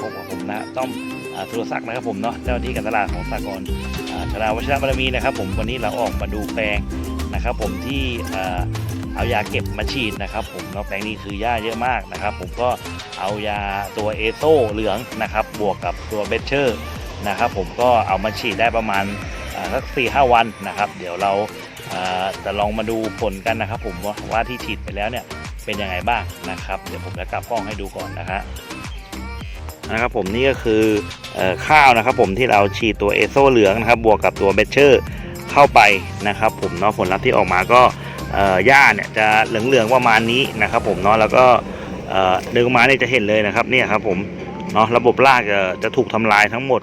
สุรศักดิ์นะครับผมเนาะเจ้าที่การตลาดของสากลอ่าธนาวัชรบารมีนะครับ ผมวันนี้เราออกมาดูแปลงนะครับ ผมที่เอายาเก็บมาฉีดนะครับ ผมเนาะแปลงนี้คือหญ้าเยอะมากนะครับ ผมก็เอายาตัวเอโซเหลืองนะครับ บวกกับตัวเบเชอร์นะครับ ผมก็เอามาฉีดได้ประมาณสักสี่ห้าวันนะครับ เดี๋ยวเราจะลองมาดูผลกันนะครับ ผมว่าว่าที่ฉีดไปแล้วเนี่ยเป็นยังไงบ้างนะครับ เดี๋ยวผมจะกลับกล้องให้ดูก่อนนะฮะ นะครับผมนี่ก็คืออข้าวนะครับผมที่เราฉีดตัวเอโซเหลืองนะครับบวกกับตัวเบชเชอร์เข้าไปนะครับผมเนาะผลลัพธ์ที่ออกมาก็เอ่อหญ้าเนี่ยจะเหลืองๆประมาณนี้นะครับผมเนาะแล้วก็เดึงมาเนี่ยจะเห็นเลยนะครับเนี่ยครับผมเนาะระบบรากจะถูกทำลายทั้งหมด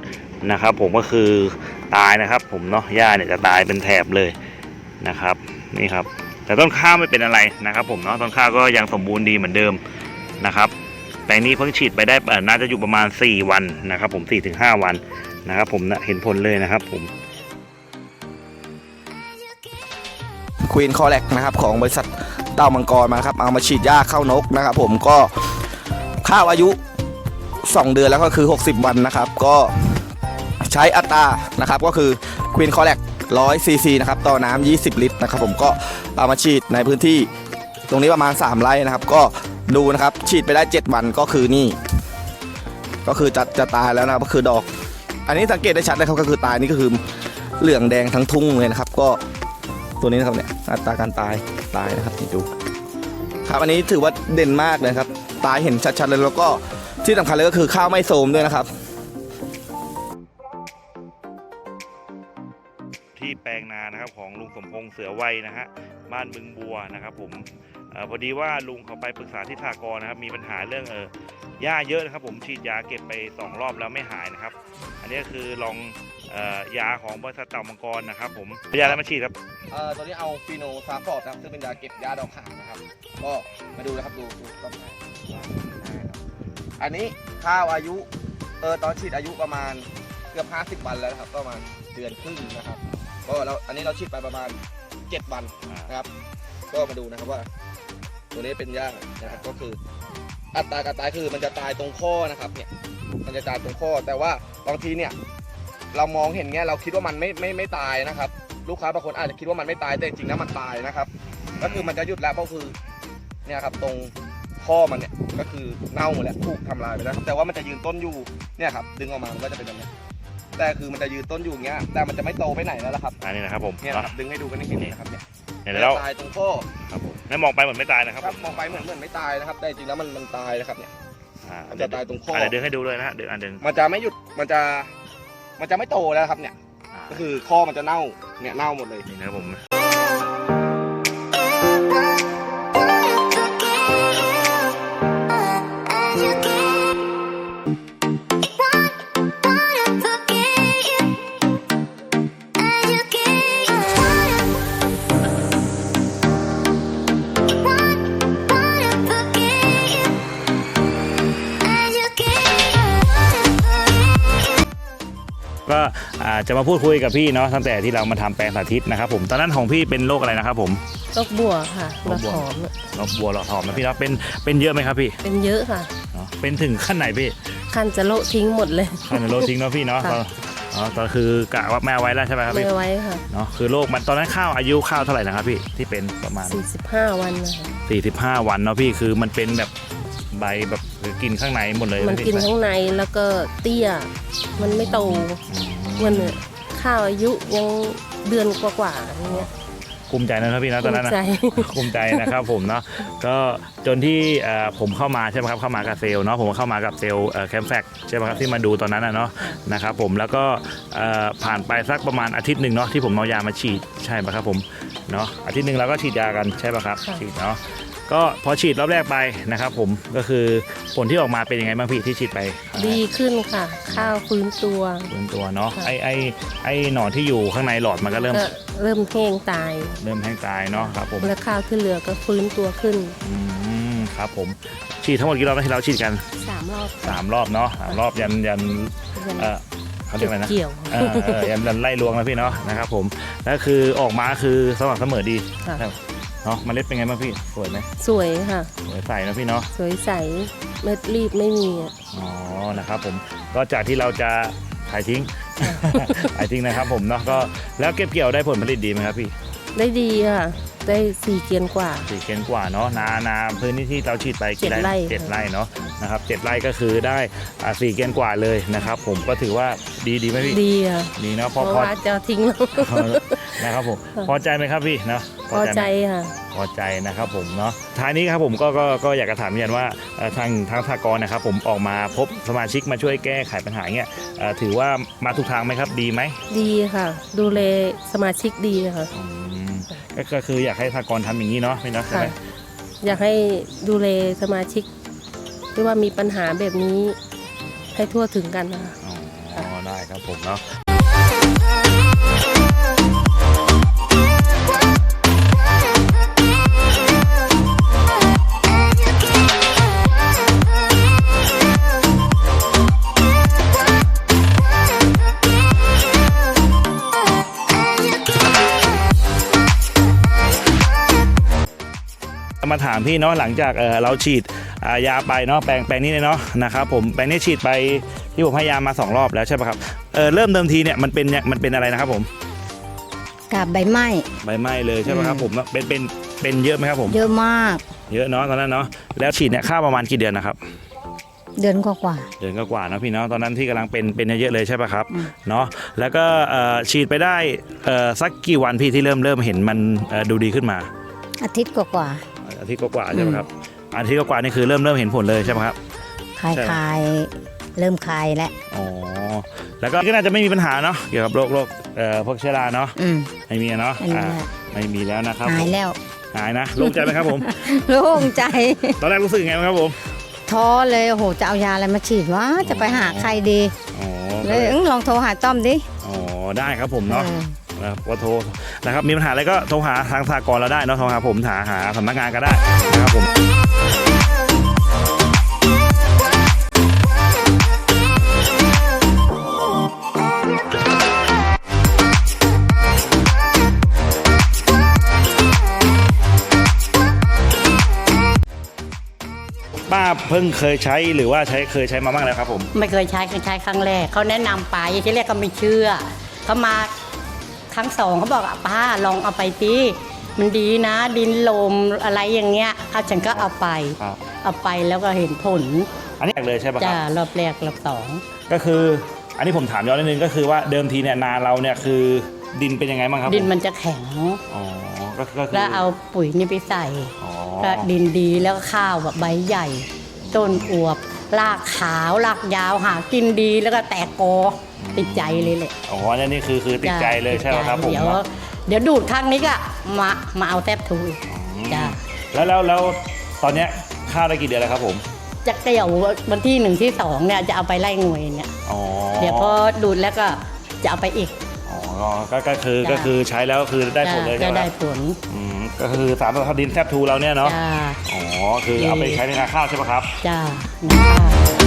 นะครับผมก็คือตายนะครับผมเนาะหญ้าเนี่ยจะตายเป็นแถบเลยนะครับนี่ครับแต่ต้นข้าวไม่เป็นอะไรนะครับผมเนาะต้นข้าวก็ยังสมบูรณ์ดีเหมือนเดิมนะครับ แปลงนี้เพิ่งฉีดไปได้น่าจะอยู่ประมาณ 4 วันนะครับ ผม4-5วันนะครับ ผมนะเห็นผลเลยนะครับ ผมควีนคอแลกนะครับของบริษัทเต้ามังกรมาครับเอามาฉีดยาเข้านกนะครับ ผมก็ข้าวอายุ 2 เดือนแล้วก็คือ 60 วันนะครับ ก็ใช้อัตรานะครับ ก็คือควีนคอแลก100ซีซีนะครับต่อน้ำ20 ลิตรนะครับ ผมก็เอามาฉีดในพื้นที่ตรงนี้ประมาณ 3 ไร่นะครับ ก็ ดูนะครับ ฉีดไปได้ 7 วันก็คือนี่ ก็คือจะจะตายแล้วนะครับก็คือดอก อันนี้สังเกตได้ชัดนะครับก็คือตายนี่ก็คือเหลืองแดงทั้งทุ่งเลยนะครับ ก็ตัวนี้นะครับเนี่ยอัตราการตายตายนะครับนี่ดู ครับอันนี้ถือว่าเด่นมากเลยครับ ตายเห็นชัดๆเลยแล้วก็ที่สำคัญเลยก็คือข้าวไม่โทมด้วยนะครับ ที่แปลงนานะครับของลุงสมพงษ์เสือไวนะฮะบ้านบึงบัวนะครับผม พอดีว่าลุงเขาไปปรึกษาที่สากรนะครับ มีปัญหาเรื่องเออหญ้าเยอะนะครับ ผมฉีดยาเก็บไปสองรอบแล้วไม่หายนะครับ อันนี้ก็คือลองเออยาของบริษัทเต่ามังกรนะครับ ผมยาอะไรมาฉีดครับเอ่อตัวนี้เอาฟีโนซาฟอร์ดนะครับซึ่งเป็นยาเก็บยาดอกหางนะครับ ก็มาดูนะครับดูดูต้นไม้อันนี้ข้าวอายุเออตอนฉีดอายุประมาณเกือบ50วันแล้วนะครับก็ประมาณเดือนครึ่งนะครับ ก็เราอันนี้เราฉีดไปประมาณ 7 วันนะครับ ก็มาดูนะครับว่า ตัวนี้เป็นยานะครับก็คืออัตราการตายคือมันจะตายตรงข้อนะครับเนี่ยมันจะตายตรงข้อ แต่ว่าบางทีเนี่ยเรามองเห็นเงี้ยเราคิดว่ามันไม่ไม่ไม่ตายนะครับ ลูกค้าบางคนอาจจะคิดว่ามันไม่ตายแต่จริงๆแล้วมันตายนะครับ ก็คือมันจะหยุดแล้วก็คือเนี่ยครับตรงข้อมันเนี่ยก็คือเน่าหมดแล้วถูกทำลายไปแล้วแต่ว่ามันจะยืนต้นอยู่เนี่ยครับดึงออกมามันก็จะเป็นแบบนี้แต่คือมันจะยืนต้นอยู่อย่างเงี้ยแต่มันจะไม่โตไปไหนแล้วล่ะครับอันนี้นะครับผมเนี่ยเนาะครับดึงให้ดูกันให้เห็นนะครับเนี่ยเห็นแล้วตายตรงข้อครับผม ไม่มองไปเหมือนไม่ตายนะครับคผรับมมองไปเหมือนเหมือนไม่ตายนะครับ แต่จริงๆแล้วมันมันตายนะครับเนี่ย อ่ามันจะตายตรงข้ออ่าเดี๋ยวดึงให้ดูเลยนะฮะเดี๋ยวอันดึงมันจะไม่หยุดมันจะมันจะไม่โตแล้วครับเนี่ย อ่าก็คือข้อมันจะเน่าเนี่ยเน่าหมดเลย นี่นะครับผม จะมาพูดคุยกับพี่เนาะตั้งแต่ที่เรามาทำแปลงสาธิตนะครับผมตอนนั้นของพี่เป็นโรคอะไรนะครับผมโรคบัวค่ะโรคบัวหอมโรคบัวหลอดหอมนะพี่เนาะเป็นเป็นเยอะไหมครับพี่ เป็นเยอะค่ะเนาะเป็นถึงขั้นไหนพี่คันจะโละทิ้งหมดเลยขั้นโรคทิ้งเนาะพี่เนาะค่ะก็อ๋อตอนคือกะว่าแม่เอาไว้แล้วใช่ไหมครับไม่พี่ไว้ค่ะเนาะคือโรคมันตอนนั้นข้าวอายุข้าวเท่าไหร่นะครับพี่ที่เป็นประมาณ 45 วันนะคะ45 วันเนาะพี่คือมันเป็นแบบใบแบบคือกินข้างในหมดเลย มันพี่กินข้างในแล้วก็เตี้ย มันไม่โตอืม มันเนี่ยข้าวอายุยังเดือนกว่าๆอย่างเงี้ย ภูมิใจนะครับพี่นะตอนนั้นนะภูมิใจภูมิใจนะครับผมเนาะก็จนที่เอ่อผมเข้ามาใช่ไหมครับเข้ามากับเซลล์เนาะผมก็เข้ามากับเซลล์แคมแฟกใช่ไหมครับที่มาดูตอนนั้นนะเนาะนะครับผมแล้วก็เอ่อผ่านไปสักประมาณอาทิตย์หนึ่งเนาะที่ผมเอายามาฉีดใช่ไหมครับผมเนาะอาทิตย์หนึ่งเราก็ฉีดยากันใช่ไหมครับค่ะ ฉีดเนาะ ก็พอฉีดรอบแรกไปนะครับ ผมก็คือผลที่ออกมาเป็นยังไงบ้างพี่ที่ฉีดไปดีขึ้นค่ะ ข้าวฟื้นตัวฟื้นตัวเนาะค่ะไอไอไอหนอนที่อยู่ข้างในหลอดมันก็เริ่มก็เริ่มแห้งตาย เริ่มแห้งตายเนาะครับผมแล้วข้าวที่เหลือก็ฟื้นตัวขึ้นอืมครับผมฉีดทั้งหมดกี่รอบนะที่เราฉีดกัน3รอบสามรอบเนาะสามรอบยันยันยันเออเขาเรียกอะไรนะ เกี่ยว เออเออยันยันไล่รวงนะพี่เนาะนะครับผมแล้วคือออกมาคือสม่ำเสมอดีค่ะ เนาะเมล็ดเป็นไงบ้างพี่สวยไหมสวยค่ะ สวยใสนะพี่เนาะสวยใสเม็ดรีบไม่มีอะอ๋อนะครับผมก็จากที่เราจะขายทิ้งขายทิ้งนะครับผมเนาะก็แล้วเก็บเกี่ยวได้ผลผลิตดีไหมครับพี่ ได้ดีค่ะ ได้สี่เกียนกว่าสี่เกนกว่าเนาะนานาพื้นที่ที่เราฉีดไปกี่เจ็ดไร่เจ็ดไร่เนาะนะครับเจ็ดไร่ก็คือได้อ่าสี่เกนกว่าเลยนะครับ ผมก็ถือว่าดีดีไหมพี่ดีค่ะดีเนาะเพพอราะพอว่าจะทิ้งแล้ว นะครับผมพอใจไหมครับพี่เนาะพอใจไหมค่ะพอใจนะครับผมเนาะท้ายนี้ครับผมก็ก็ก็อยากจะถามเรียนว่าเอ่อทางทางสากลนะครับผมออกมาพบสมาชิกมาช่วยแก้ไขปัญหาเนี่ยเอ่อถือว่ามาถูกทางไหมครับดีไหมดีค่ะ ดูแลสมาชิกดีค่ะอืมก็ก็คืออยากให้สากลทำอย่างนี้เนาะพี่เนาะใช่ไหมค่ะอยากให้ดูแลสมาชิกที่ว่ามีปัญหาแบบนี้ให้ทั่วถึงกันนะคะอ๋อได้ครับผมเนาะ มาถามพี่เนาะหลังจากเอ่อเราฉีดอ่ายาไปเนาะแปลงแปลงนี้เลยเนาะนะครับผมแปลงนี้ฉีดไปที่ผมให้ยามาสองรอบแล้วใช่ปะครับเออเริ่มเดิมทีเนี่ยมันเป็นเนี่ยมันเป็นอะไรนะครับผมกับใบไม้ใบไหม้เลยใช่ไหมครับอืมผมเป็นเป็นเป็นเยอะไหมครับผม เยอะมาก เยอะเนาะตอนนั้นเนาะแล้วฉีดเนี่ยค่าประมาณกี่เดือนนะครับ เดือนกว่าเดือนก็กว่าๆเนาะพี่เนาะตอนนั้นที่กำลังเป็นเป็นเยอะๆเลยใช่ปะครับอืมเนาะแล้วก็เอ่อฉีดไปได้เอ่อสักกี่วันพี่ที่เริ่มเริ่มเห็นมันเอ่อดูดีขึ้นมาๆอาทิตย์กว่า อาทิตย์กว่าๆใช่ไหมครับอาทิตย์กว่าๆนี่คือเริ่มเริ่มเห็นผลเลยใช่ไหมครับๆคลายใช่คลายเริ่มคลายแล้วอ๋อแล้วก็ก็น่าจะไม่มีปัญหาเนาะเกี่ยวกับโรคโรคเอ่อพวกเชื้อราเนาะอืม ไม่มีอะเนาะอันนี้อ่าแหละไม่มีแล้วนะครับหายผมแล้วหายนะโล่งใจไหมครับผม โล่งใจ ตอนแรกรู้สึกยังไงบ้างครับผมท้อเลยโอ้โหจะเอายาอะไรมาฉีดวะจะไปหาใครดี อ๋อเลยอื้อลองโทรหาต้อมดิอ๋อได้ครับผมเนาะ เออ นะครับก็โทรนะครับมีปัญหาอะไรก็โทรหาทางสากลเราได้เนาะโทรหาผมหาหาสำนักงานก็ได้นะครับผมป้าเพิ่งเคยใช้หรือว่าใช้เคยใช้มาบ้างแล้วครับผม ไม่เคยใช้เคยใช้ครั้งแรกเขาแนะนำไปที่แรกก็ไม่เชื่อเขามา ครั้งสองเขาบอกอะป้าลองเอาไปตีมันดีนะ ดินลมอะไรอย่างเงี้ยเอาฉันก็เอาไป ครับเอาไปแล้วก็เห็นผลอันนี้แรกเลยใช่ปะคจ้ารับ รอบแรกรอบสอง ก็คือ อันนี้ผมถามย้อนนิดนึงก็คือว่าเดิมทีเนี่ยนาเราเนี่ยคือดินเป็นยังไงบ้างครับดินผมันจะแข็ง อ๋อก็ก็คือแล้วเอาปุ๋ยนี่ไปใส่ อ๋อก็ดินดีแล้วก็ข้าวแบบใบใหญ่ ต้นอวบรากขาวรากยาวหากินดีแล้วก็แตกกอ ติดใจเลยแหละอ๋ออันนี้คือคือติดใจเลยใช่ไหมครับผมเดี๋ยวเดี๋ยวดูดครั้งนี้ก็มามาเอาแทบทูอีกอืมจ้ะแล้วแล้วแล้วตอนเนี้ยข้าวได้กี่เดือนแล้วครับผมจะเกี่ยววันที่หนึ่งที่สองเนี่ยจะเอาไปไล่งวยเนี่ยอ๋อเดี๋ยวพอดูดแล้วก็จะเอาไปอีกอ๋อก็ก็คือจ้ะก็คือใช้แล้วคือได้ผลเลยจะใช่ไหมได้ครับผลอืมก็คือสารสกัดดินแทบทูเราเนี่ยเนาะจ้าอ๋อคือเอาไปใช้ในนาข้าวใช่ไหมครับจ้านะคะ